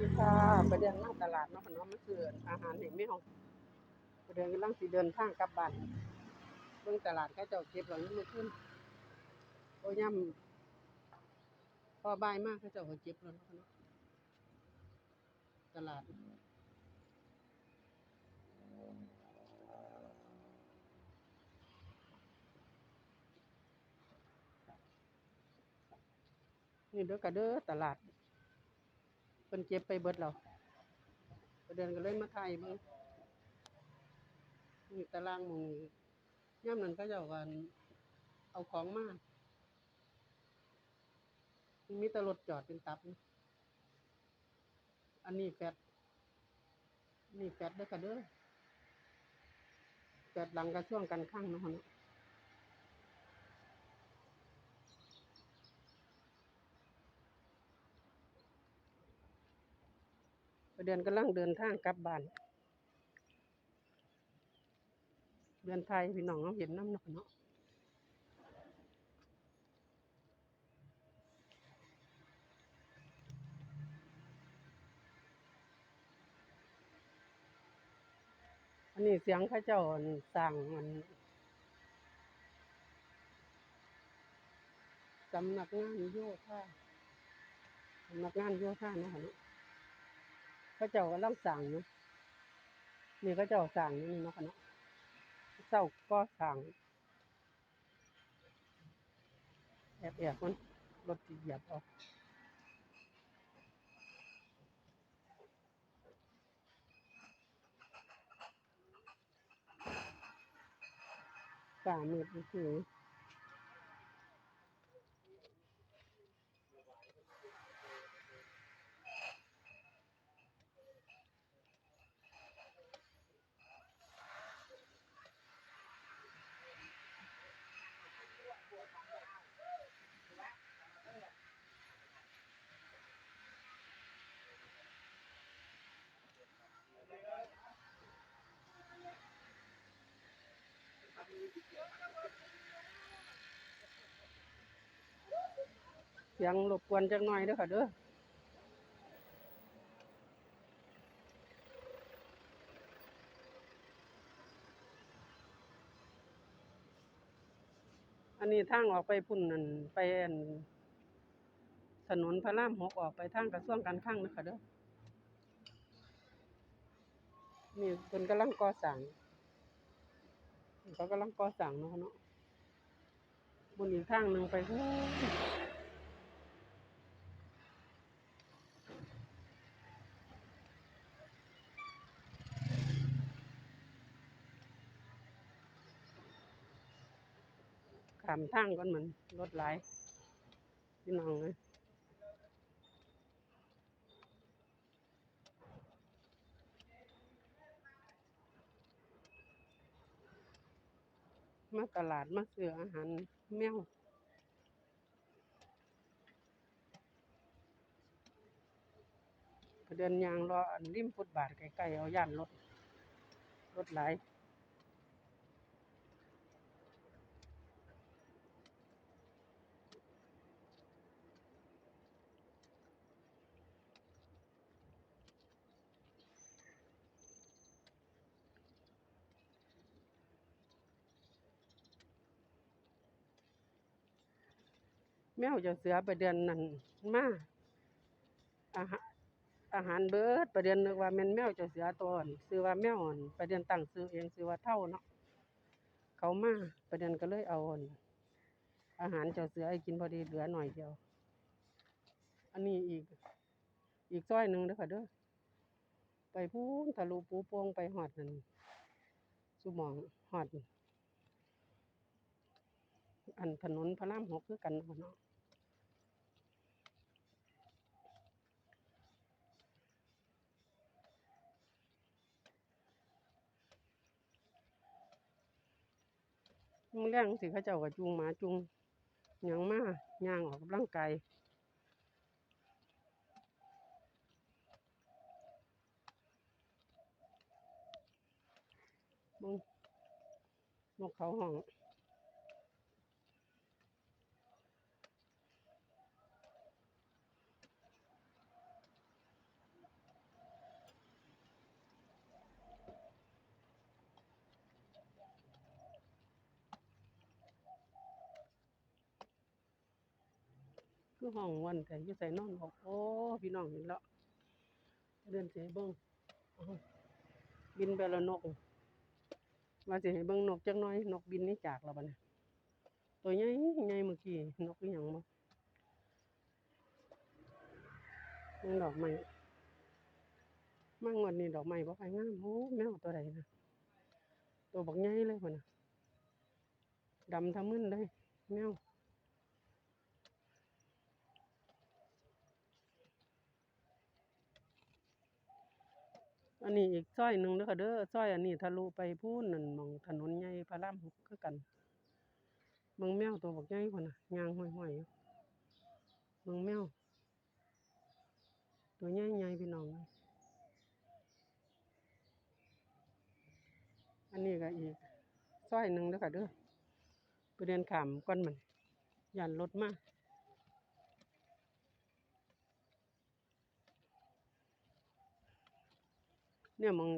ดีค่ะไปเดินนั่งตลาดเนาะค่ะเนาะมันคืออาหารเห็นไหมเฮาไปเดินกำลังสิเดินทางกลับบ้านเบิ่งตลาดเขาเจ้าเก็บหลังนี้ขึ้นโอ้ย่ำพอบายมากเขาเจ้าก็เก็บแล้วเนาะค่ะเนาะตลาดนี่เด้อก็เด้อตลาด เพิ่นเก็บไปเบิดแล้วไปเดินก็เลยมาถ่ายเบิ่งนี่ตารางหมู่ยามนั้นเขาเจ้าก็เอาของมามีแต่รถจอดเป็นตับ อันนี้แฟดนี่แฟดเด้อก็เด้อแฟดหลังกระช่วงกันข้างนะเนาะ เดือนกำลังเดินทางกลับบ้าน เดือนไทยพี่น้องเราเห็นน้ำเนาะเนาะอันนี้เสียงข้าเจ้าอั่นสั่งมันสำนักงานโยธาสำนักงานโยธาเนาะค่ะ เนาะเจ้ากำลังสั่งอยู่นี่เขาเจ้าสั่งนี่เนาะเนาะเจ้าก็สั่งแอบแอบมันรถสิเหยียบออกฝ่ามืดนี่คือ ยังรบกวนจักหน่อยด้อค่ะเด้ออันนี้ทางออกไปพุ่นนั่นไปนถนนพระรามหกออกไปทางกระทรวงการคลังนะคะเด้อนี่เพิ่นกำลังก่อสร้าง เขากำลังก่อสร้างเนาะเนาะบนอีกทางหนึ่งไปพู้นขามทางก่อนเหมือนรถไหลพี่น้องเลย มาตลาดมาซื้ออาหารแมวเดินยางรออันริมฟุตบาทใกล้ๆเอาย่านรถรถไหล แมวเจะเสือไปเดือนนั้นมาอาหารอาหารเบิดประเดือนนึกว่าแม่นแมวเจะเสือตัวอ่อนซื้อว่าแมวอ่อนประเดือนตั้งซื้อเองซื้อว่าเท่าเนาะเขามาประเดือนก็เลยเอาอั่นอาหารเจ้าเสือให้กินพอดีเหลือหน่อยเดียว อันนี้อีก อีกซอยหนึ่งเด้อค่ะเด้อไปพูนทะลุปูโป่งไปหอดนั่นสุหมองหอด อันถนนพระรามหกคือกันเนาะเนาะ มึงเลี้ยงสิเขาเจ้าก็จูงหมาจูงยังมาย่างออกกำลังกายมึงนกเขาห้อง คือห้องวันแต่ยู่ใส่นอนบอกโอ้พี่น้องเห็นแล้วเดินสิให้เบิ่งอ้าวบินไปแล้วนกว่าสิให้เบิ่งนกจักน่อย นกบินนี่จากแล้วบัดนี้ตัวใหญ่ใหญ่เมื่อกี้นกอีหยังบ่มันดอกไม้มางวดนี้ดอกไม้บ่ค่อยงามโอ้แมวตัวใดนะตัวบักใหญ่เลยพุ่นน่ะดำทั้งมึนเลยแมว อันนี้อีกซอยหนึ่งเด้อค่ะเด้อซอยอันนี้ทะลุไปพูนนั่นมองถนนใหญ่พระรามหกคือกันเบิ่งแมวตัวบักใหญ่พุ่นน่ะยางห้อยๆอยู่เบิ่งแมวตัวใหญ่ๆพี่น้องอันนี้ก็อีกซอยหนึ่งเด้อค่ะเด้อไปเดินขามก่อนมันย่านรถมาก เนี่ยมอง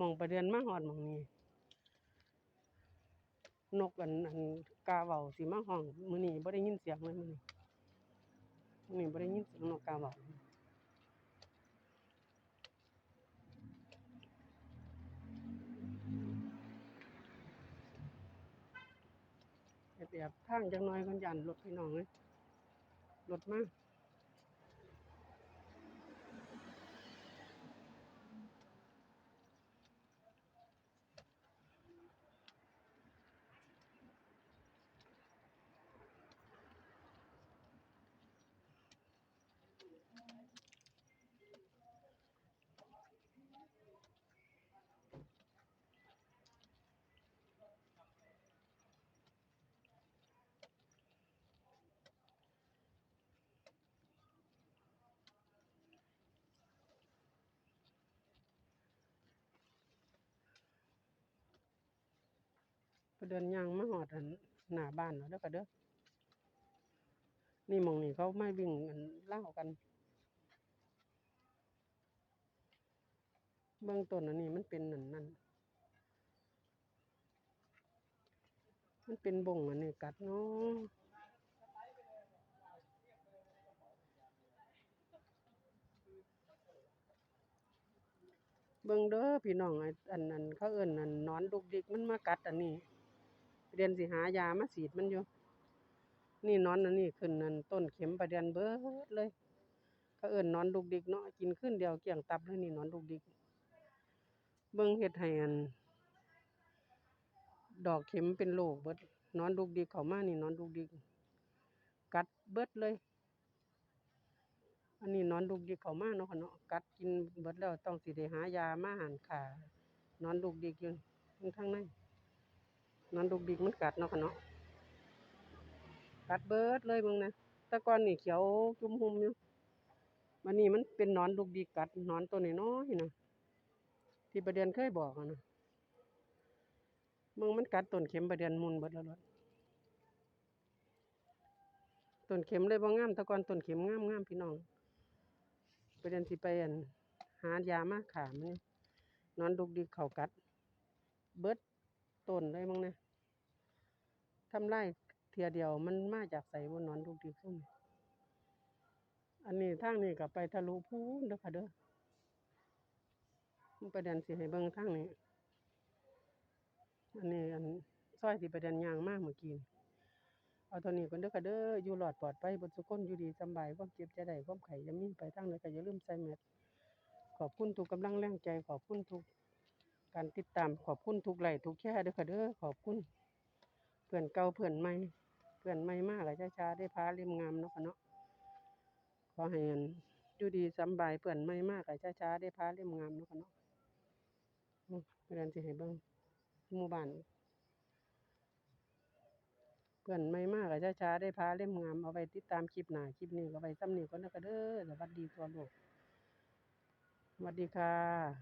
มองประเด็นมาฮอดมองนี้นกอันอันกาเว้าสิมาห้องมือนี้บ่ได้ยินเสียงเลยมือนี้มือนี้บ่ได้ยินเสียงนกกาเว้าแอบๆทางจักหน่อยก่อนย่านรถพี่น้องเอ้ยรถมาไเดินย่างมาหอดอันหน้าบ้านแล้วเด้อค่ะเด้อนี่มองนี่เขาไม่วิ่งอันเล่ากัน เบื้องต้นอันนี้มันเป็นนั่นนั่นมันเป็นบ่งอันนี้กัดเนาะเบิ่งเด้อพี่น้องอันนั้นเขาเอิ้นอันนอนดุกดิกมันมากัดอันนี้ เรียนสิหายามาฉีดมันอยู่ นี่นอนอันนี้ขึ้นอันต้นเข็มประเด็นเบิดเลยเขาเอิ้นนอนดุกดิกเนาะกินขึ้นเดียวเกลี้ยงตับเลยนี่นอนดุกดิก เบิ่งเฮ็ดให้อัน ดอกเข็มเป็นโรคเบิดนอนดุกดิกเข้ามานี่นอนดุกดิก กัดเบิดเลยอันนี้นอนดุกดิกเข้ามาเนาะค่ะเนาะกัดกินเบิดแล้วต้องสิได้หายามาหันค่ะหนอนดุกดิกอยู่อยู่ข้างใน นอนดุกดิกมันกัดเนาะค่ะเนาะกัดเบิดเลยเบิ่งนะแต่ก่อนนี่เขียวจุ่มหุ่มอยู่บัดนี้มันเป็นนอนดุกดิกกัดนอนตัวน้อยๆนะที่ประเด็นเคยบอกนะเบิ่งมันกัดต้นเข็มประเด็นมุนเบิดแล้วต้นเข็มเลยบ่งามแต่ก่อนต้นเข็มงามๆพี่น้องประเด็นสิไปอั่นหายามาขามันนี่นอนดุกดิกเข้ากัด เบิด ต้นเลยมั้งนะทำลายเทียเดียวมันมาจากไสบ่นอนดุกดิกซุ่มนี่อันนี้ทางนี้ก็ไปทะลุพูนเด้อค่ะเด้อมันประเด็นสิให้เบิ่งทางนี้อันนี้อันซอยที่ประเด็นยางมากเมื่อกี้เอาเท่านี้ก่อนเด้อค่ะเด้ออยู่รอดปลอดภัยเบ่ทุกคนอยู่ดีสบายความเจ็บจะได้ความไข้อย่ามีไปทางใดก็อย่าลืมใส่แมสขอบคุณทุกกำลังแรงใจขอบคุณทุก การติดตามขอบคุณทุกไลค์ทุกแชร์เด้อค่ะเด้อขอบคุณเพื่อนเก่าเพื่อนใหม่เพื่อนใหม่มาก็ช้าๆได้พาเล่มงามเนาะค่ะเนาะขอให้อันอยู่ดีสำบายเพื่อนใหม่มาก็ช้าๆได้พาเล่มงามเนาะค่ะเนาะเพื่อนสิให้เบิ่งหมู่บ้านเพื่อนใหม่มาก็ช้าๆได้พาเล่มงามเอาไว้ติดตามคลิปหน้าคลิปนี้ก็ไว้ำนี้ก่อนเด้อค่ะเด้อสวัสดีทั่วโลกสวัสดีค่ะ